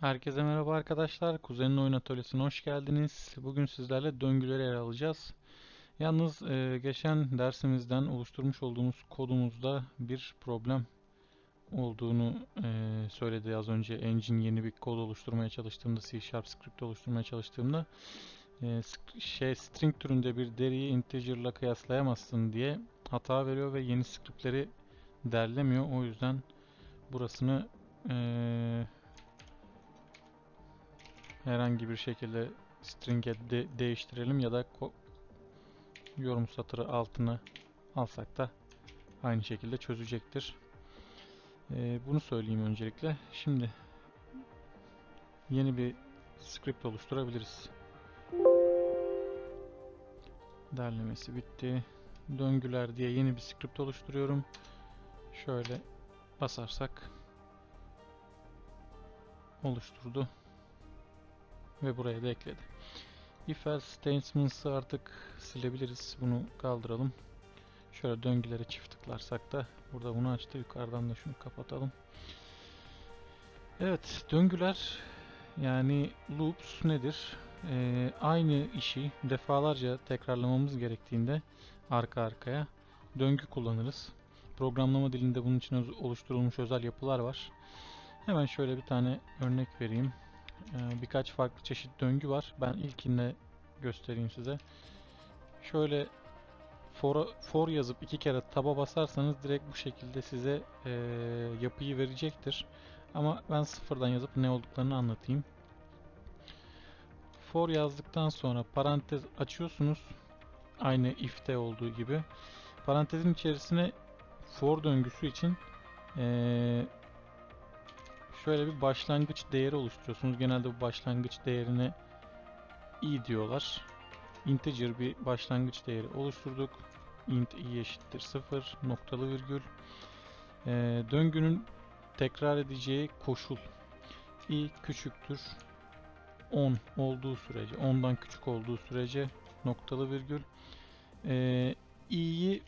Herkese merhaba arkadaşlar. Kuzenin Oyun Atölyesi'ne hoş geldiniz. Bugün sizlerle döngüleri ele alacağız. Yalnız e, geçen dersimizden oluşturmuş olduğumuz kodumuzda bir problem olduğunu e, söyledi az önce. Engine yeni bir kod oluşturmaya çalıştığımda, C Sharp script oluşturmaya çalıştığımda e, şey string türünde bir değeri integer'la kıyaslayamazsın diye hata veriyor ve yeni scriptleri derlemiyor. O yüzden burasını e, herhangi bir şekilde string'e de değiştirelim ya da yorum satırı altına alsak da aynı şekilde çözecektir. Ee, bunu söyleyeyim öncelikle. Şimdi yeni bir script oluşturabiliriz. Derlemesi bitti. Döngüler diye yeni bir script oluşturuyorum. Şöyle basarsak oluşturdu ve buraya da ekledi. If else statements'ı artık silebiliriz. Bunu kaldıralım. Şöyle döngülere çift tıklarsak da burada bunu açtı. Yukarıdan da şunu kapatalım. Evet, döngüler yani loops nedir? Ee, aynı işi defalarca tekrarlamamız gerektiğinde arka arkaya döngü kullanırız. Programlama dilinde bunun için oluşturulmuş özel yapılar var. Hemen şöyle bir tane örnek vereyim. Ee, birkaç farklı çeşit döngü var. Ben ilkinde göstereyim size. Şöyle for, for yazıp iki kere taba basarsanız direkt bu şekilde size ee, yapıyı verecektir. Ama ben sıfırdan yazıp ne olduklarını anlatayım. For yazdıktan sonra parantez açıyorsunuz. Aynı if'te olduğu gibi. Parantezin içerisine for döngüsü için ee, şöyle bir başlangıç değeri oluşturuyorsunuz. Genelde bu başlangıç değerine i diyorlar. Integer bir başlangıç değeri oluşturduk. int i eşittir 0 noktalı virgül. Ee, döngünün tekrar edeceği koşul i küçüktür 10 olduğu sürece 10'dan küçük olduğu sürece noktalı virgül ee, i'yi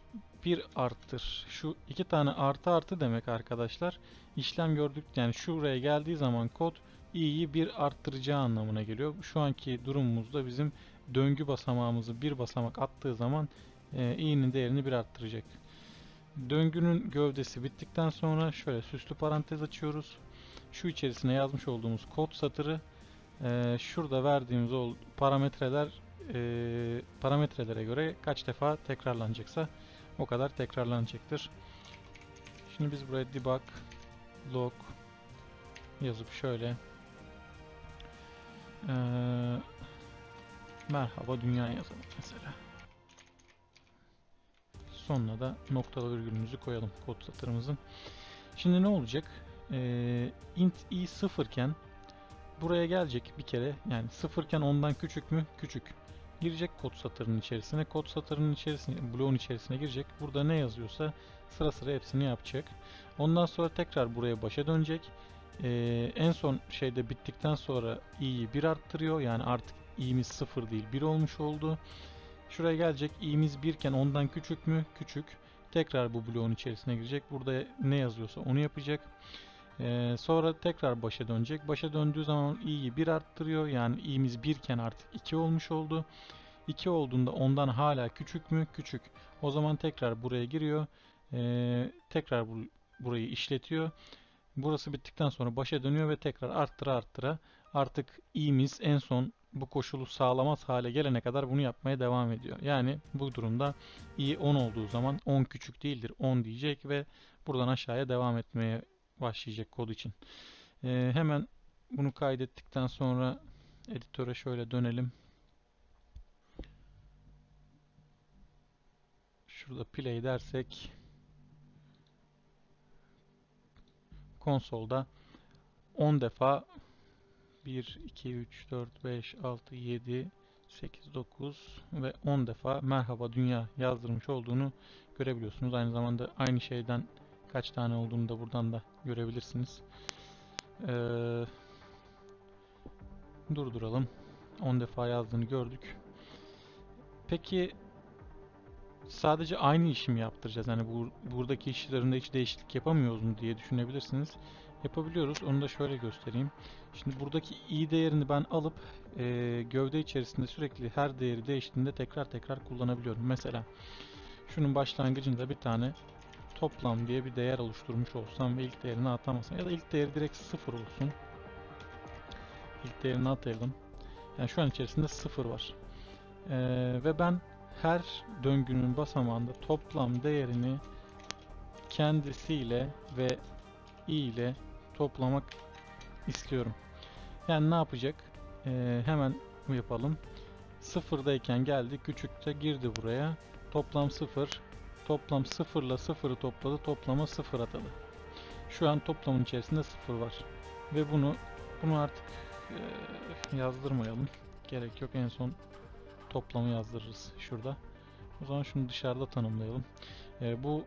bir arttır. Şu iki tane artı artı demek arkadaşlar. İşlem gördük yani şuraya geldiği zaman kod i'yi bir arttıracağı anlamına geliyor. Şu anki durumumuzda bizim döngü basamağımızı bir basamak attığı zaman e, i'nin değerini bir arttıracak. Döngünün gövdesi bittikten sonra şöyle süslü parantez açıyoruz. Şu içerisine yazmış olduğumuz kod satırı e, şurada verdiğimiz parametreler e, parametrelere göre kaç defa tekrarlanacaksa o kadar tekrarlanacaktır. Şimdi biz buraya debug log yazıp şöyle eee, merhaba dünya yazalım mesela. Sonuna da noktalı virgülümüzü koyalım kod satırımızın. Şimdi ne olacak? Eee, int i sıfırken buraya gelecek bir kere yani sıfırken ondan küçük mü? Küçük. Girecek kod satırının içerisine. Kod satırının içerisine, bloğun içerisine girecek. Burada ne yazıyorsa sıra sıra hepsini yapacak. Ondan sonra tekrar buraya başa dönecek. Ee, en son şeyde bittikten sonra i'yi 1 arttırıyor. Yani artık i'miz 0 değil 1 olmuş oldu. Şuraya gelecek. i'miz 1 iken ondan küçük mü? Küçük. Tekrar bu bloğun içerisine girecek. Burada ne yazıyorsa onu yapacak. Ee, sonra tekrar başa dönecek. Başa döndüğü zaman i'yi 1 arttırıyor. Yani i'miz 1 iken artık 2 olmuş oldu. 2 olduğunda ondan hala küçük mü? Küçük. O zaman tekrar buraya giriyor. Ee, tekrar bu, burayı işletiyor. Burası bittikten sonra başa dönüyor ve tekrar arttıra arttıra artık i'miz en son bu koşulu sağlamaz hale gelene kadar bunu yapmaya devam ediyor. Yani bu durumda i 10 olduğu zaman 10 küçük değildir 10 diyecek ve buradan aşağıya devam etmeye başlayacak kod için. Ee, hemen bunu kaydettikten sonra editöre şöyle dönelim. Şurada play dersek konsolda 10 defa 1, 2, 3, 4, 5, 6, 7, 8, 9 ve 10 defa merhaba dünya yazdırmış olduğunu görebiliyorsunuz. Aynı zamanda aynı şeyden kaç tane olduğunu da buradan da görebilirsiniz. Ee, durduralım. 10 defa yazdığını gördük. Peki sadece aynı işi yaptıracağız? Yani bu, buradaki işlerinde hiç değişiklik yapamıyoruz mu diye düşünebilirsiniz. yapabiliyoruz. Onu da şöyle göstereyim. Şimdi buradaki i değerini ben alıp e, gövde içerisinde sürekli her değeri değiştiğinde tekrar tekrar kullanabiliyorum. Mesela şunun başlangıcında bir tane toplam diye bir değer oluşturmuş olsam ve ilk değerini atamasam ya da ilk değeri direkt sıfır olsun. İlk değerini atayalım. Yani şu an içerisinde sıfır var. Ee, ve ben her döngünün basamağında toplam değerini kendisiyle ve i ile toplamak istiyorum. Yani ne yapacak? Ee, hemen yapalım. Sıfırdayken geldi, küçükte girdi buraya. Toplam sıfır. Toplam sıfırla sıfırı topladı, toplama sıfır atadı. Şu an toplamın içerisinde sıfır var. Ve bunu bunu artık eee, yazdırmayalım. Gerek yok. En son toplamı yazdırırız şurada. O zaman şunu dışarıda tanımlayalım. Eee, bu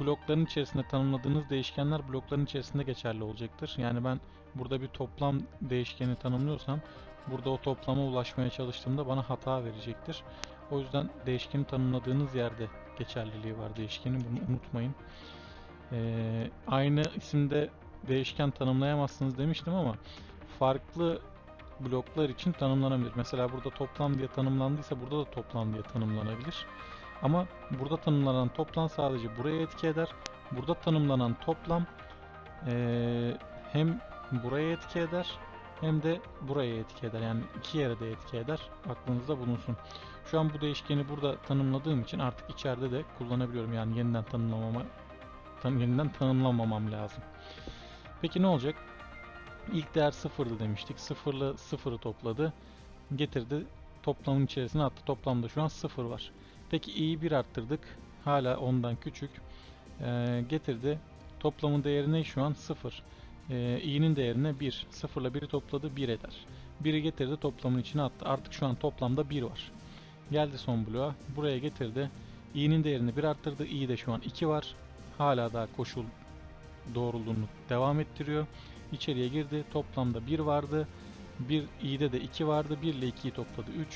blokların içerisinde tanımladığınız değişkenler blokların içerisinde geçerli olacaktır. Yani ben burada bir toplam değişkeni tanımlıyorsam burada o toplama ulaşmaya çalıştığımda bana hata verecektir. O yüzden değişkeni tanımladığınız yerde geçerliliği var değişkenin. Bunu unutmayın. Ee, aynı isimde değişken tanımlayamazsınız demiştim ama farklı bloklar için tanımlanabilir. Mesela burada toplam diye tanımlandıysa burada da toplam diye tanımlanabilir. Ama burada tanımlanan toplam sadece buraya etki eder. Burada tanımlanan toplam eee, hem buraya etki eder hem de buraya etki eder. Yani iki yere de etki eder. Aklınızda bulunsun. Şu an bu değişkeni burada tanımladığım için artık içeride de kullanabiliyorum. Yani yeniden tanımlamama tan yeniden tanımlamamam lazım. Peki ne olacak? İlk değer sıfırdı demiştik. Sıfırla sıfırı topladı. Getirdi. Toplamın içerisine attı. Toplamda şu an sıfır var. Peki i'yi 1 arttırdık. Hala ondan küçük. Ee, getirdi. Toplamın değeri ne şu an? 0. Ee, i'nin değerine 1. 0 ile 1'i topladı 1 eder. 1'i getirdi toplamın içine attı. Artık şu an toplamda 1 var. Geldi son bloğa. Buraya getirdi. i'nin değerini 1 arttırdı. i de şu an 2 var. Hala daha koşul doğruluğunu devam ettiriyor. İçeriye girdi. Toplamda 1 vardı. 1 i'de de 2 vardı. 1 ile 2'yi topladı 3.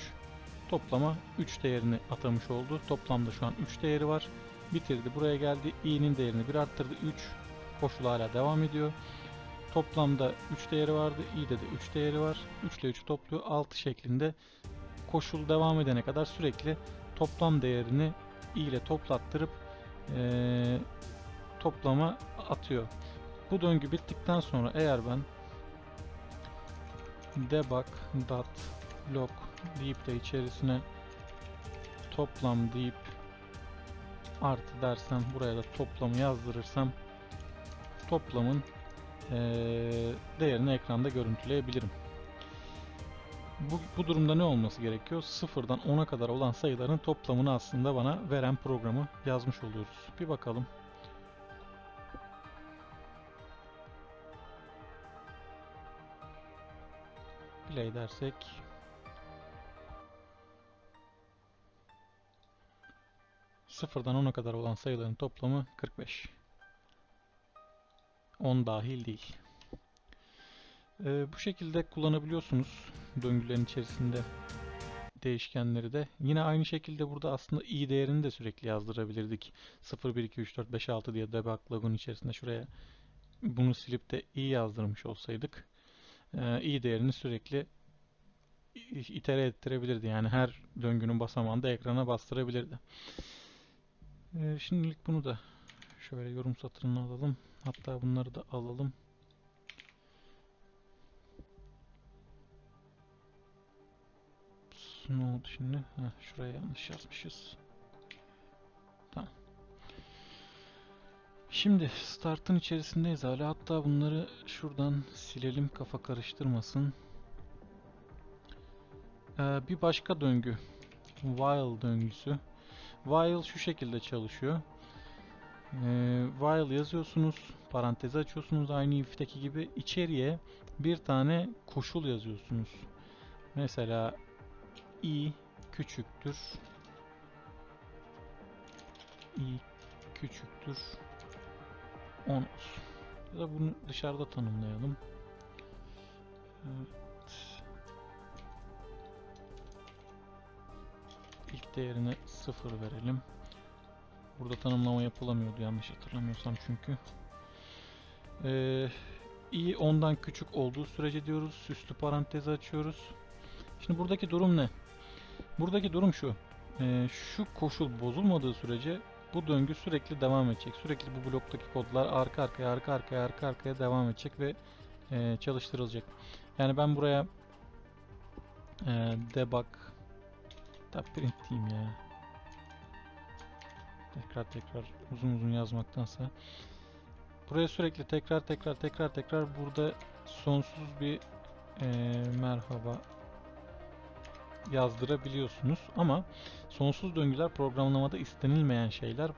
Toplama 3 değerini atamış oldu. Toplamda şu an 3 değeri var. Bitirdi. Buraya geldi. i'nin değerini 1 arttırdı. 3. Koşul hala devam ediyor. Toplamda 3 değeri vardı. i'de de 3 değeri var. 3 ile 3'ü topluyor. 6 şeklinde koşul devam edene kadar sürekli toplam değerini i ile toplattırıp eee, toplama atıyor. Bu döngü bittikten sonra eğer ben debug dot log deyip de içerisine toplam deyip artı dersem buraya da toplamı yazdırırsam toplamın değerini ekranda görüntüleyebilirim. Bu, bu durumda ne olması gerekiyor? Sıfırdan 10'a kadar olan sayıların toplamını aslında bana veren programı yazmış oluyoruz. Bir bakalım. Play dersek Sıfırdan 10'a kadar olan sayıların toplamı 45. 10 dahil değil. Ee, bu şekilde kullanabiliyorsunuz döngülerin içerisinde değişkenleri de. Yine aynı şekilde burada aslında i değerini de sürekli yazdırabilirdik. 0, 1, 2, 3, 4, 5, 6 diye debug logun içerisinde şuraya bunu silip de i yazdırmış olsaydık e, i değerini sürekli itere ettirebilirdi. Yani her döngünün basamağında ekrana bastırabilirdi. E, şimdilik bunu da şöyle yorum satırını alalım. Hatta bunları da alalım. Ne oldu şimdi? Heh, şuraya yanlış yazmışız. Tamam. Şimdi startın içerisindeyiz hala. Hatta bunları şuradan silelim kafa karıştırmasın. Ee, bir başka döngü. While döngüsü. While şu şekilde çalışıyor. Ee, while yazıyorsunuz. Parantezi açıyorsunuz aynı if'teki gibi. içeriye bir tane koşul yazıyorsunuz. Mesela i küçüktür i küçüktür 10 olsun. Ya da bunu dışarıda tanımlayalım. Evet. İlk değerine 0 verelim. Burada tanımlama yapılamıyordu yanlış hatırlamıyorsam çünkü. Ee, i ondan küçük olduğu sürece diyoruz. Süslü parantezi açıyoruz. Şimdi buradaki durum ne? Buradaki durum şu. Ee, şu koşul bozulmadığı sürece bu döngü sürekli devam edecek. Sürekli bu bloktaki kodlar arka arkaya arka arkaya arka arkaya devam edecek ve e, çalıştırılacak. Yani ben buraya e, debug da print diyeyim ya. Tekrar tekrar uzun uzun yazmaktansa. Buraya sürekli tekrar tekrar tekrar tekrar burada sonsuz bir e, merhaba yazdırabiliyorsunuz. Ama sonsuz döngüler programlamada istenilmeyen şeyler.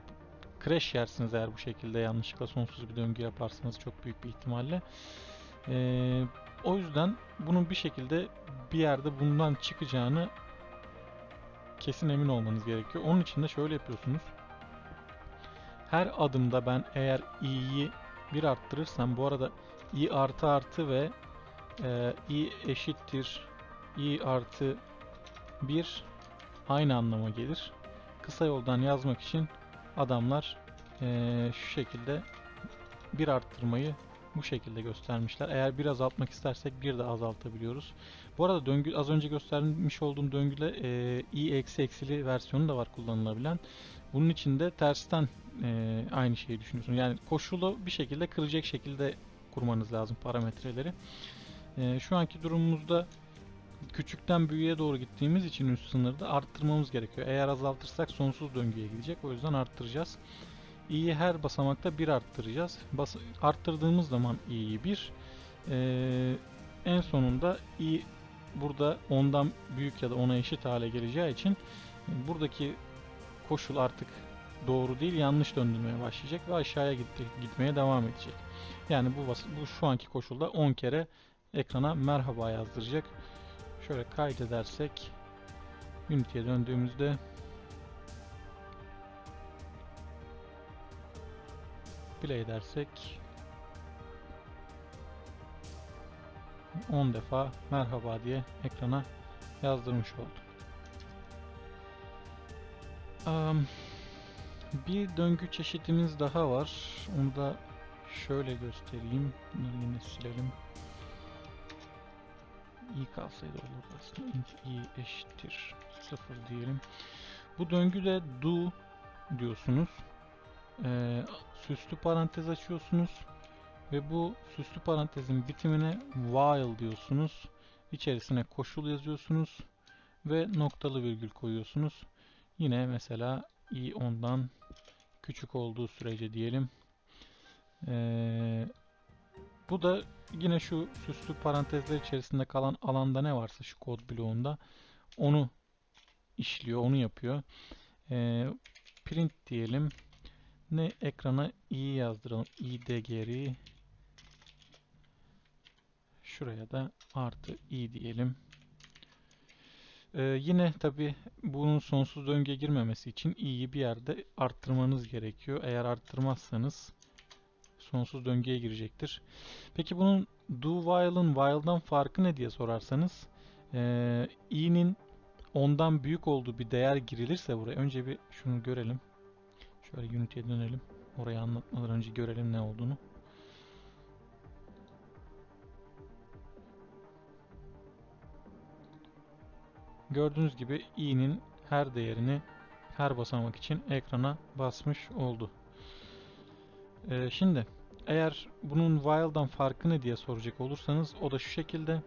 Crash yersiniz eğer bu şekilde yanlışlıkla sonsuz bir döngü yaparsanız çok büyük bir ihtimalle. Ee, o yüzden bunun bir şekilde bir yerde bundan çıkacağını kesin emin olmanız gerekiyor. Onun için de şöyle yapıyorsunuz her adımda ben eğer i'yi bir arttırırsam bu arada i artı artı ve e, i eşittir i artı 1 aynı anlama gelir. Kısa yoldan yazmak için adamlar eee, şu şekilde bir arttırmayı bu şekilde göstermişler. Eğer bir azaltmak istersek bir de azaltabiliyoruz. Bu arada döngü az önce göstermiş olduğum döngüde i eksi eksili versiyonu da var kullanılabilen. Bunun için de tersten eee, aynı şeyi düşünüyorsunuz. Yani koşulu bir şekilde kıracak şekilde kurmanız lazım parametreleri. Eee, şu anki durumumuzda küçükten büyüğe doğru gittiğimiz için üst sınırda arttırmamız gerekiyor. Eğer azaltırsak sonsuz döngüye gidecek. O yüzden arttıracağız. İ'yi her basamakta 1 arttıracağız. Bas arttırdığımız zaman i'yi 1. Ee, en sonunda i burada 10'dan büyük ya da 10'a eşit hale geleceği için buradaki koşul artık doğru değil yanlış döndürmeye başlayacak ve aşağıya gitti, gitmeye devam edecek. Yani bu, bu şu anki koşulda 10 kere ekrana merhaba yazdıracak. Şöyle kaydedersek Unity'ye döndüğümüzde play edersek 10 defa merhaba diye ekrana yazdırmış olduk. Um, bir döngü çeşidimiz daha var. Onu da şöyle göstereyim. Bunları yine silelim i kalsaydı olurdu aslında. int i eşittir 0 diyelim. Bu döngüde do diyorsunuz. Ee, süslü parantez açıyorsunuz. Ve bu süslü parantezin bitimine while diyorsunuz. İçerisine koşul yazıyorsunuz. Ve noktalı virgül koyuyorsunuz. Yine mesela i ondan küçük olduğu sürece diyelim. Ee, bu da yine şu süslü parantezler içerisinde kalan alanda ne varsa şu kod bloğunda onu işliyor, onu yapıyor. Ee, print diyelim. Ne ekrana i yazdıralım. idgr şuraya da artı i diyelim. Ee, yine tabi bunun sonsuz döngüye girmemesi için i'yi bir yerde arttırmanız gerekiyor. Eğer arttırmazsanız sonsuz döngüye girecektir. Peki bunun do while'ın while'dan farkı ne diye sorarsanız e, i'nin ondan büyük olduğu bir değer girilirse buraya önce bir şunu görelim. Şöyle Unity'ye dönelim. Orayı anlatmadan önce görelim ne olduğunu. Gördüğünüz gibi i'nin her değerini her basamak için ekrana basmış oldu. Ee, şimdi eğer bunun while'dan farkı ne diye soracak olursanız o da şu şekilde.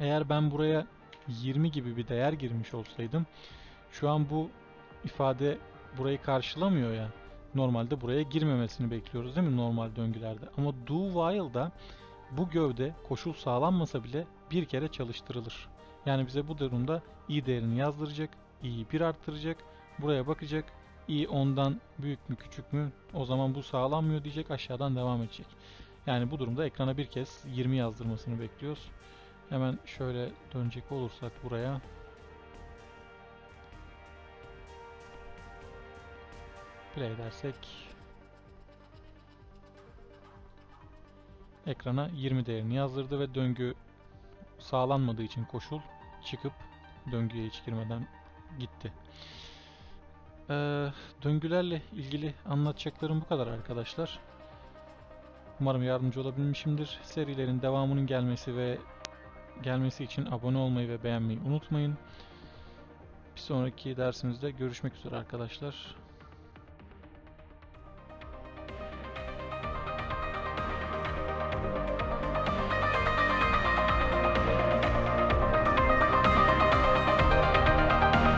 Eğer ben buraya 20 gibi bir değer girmiş olsaydım şu an bu ifade burayı karşılamıyor ya. Normalde buraya girmemesini bekliyoruz değil mi normal döngülerde. Ama do while'da bu gövde koşul sağlanmasa bile bir kere çalıştırılır. Yani bize bu durumda i değerini yazdıracak, i'yi 1 arttıracak, buraya bakacak, i ondan büyük mü küçük mü o zaman bu sağlanmıyor diyecek aşağıdan devam edecek. Yani bu durumda ekrana bir kez 20 yazdırmasını bekliyoruz. Hemen şöyle dönecek olursak buraya. Play edersek ekrana 20 değerini yazdırdı ve döngü sağlanmadığı için koşul çıkıp döngüye hiç girmeden gitti. Ee, döngülerle ilgili anlatacaklarım bu kadar arkadaşlar. Umarım yardımcı olabilmişimdir. Serilerin devamının gelmesi ve gelmesi için abone olmayı ve beğenmeyi unutmayın. Bir sonraki dersimizde görüşmek üzere arkadaşlar.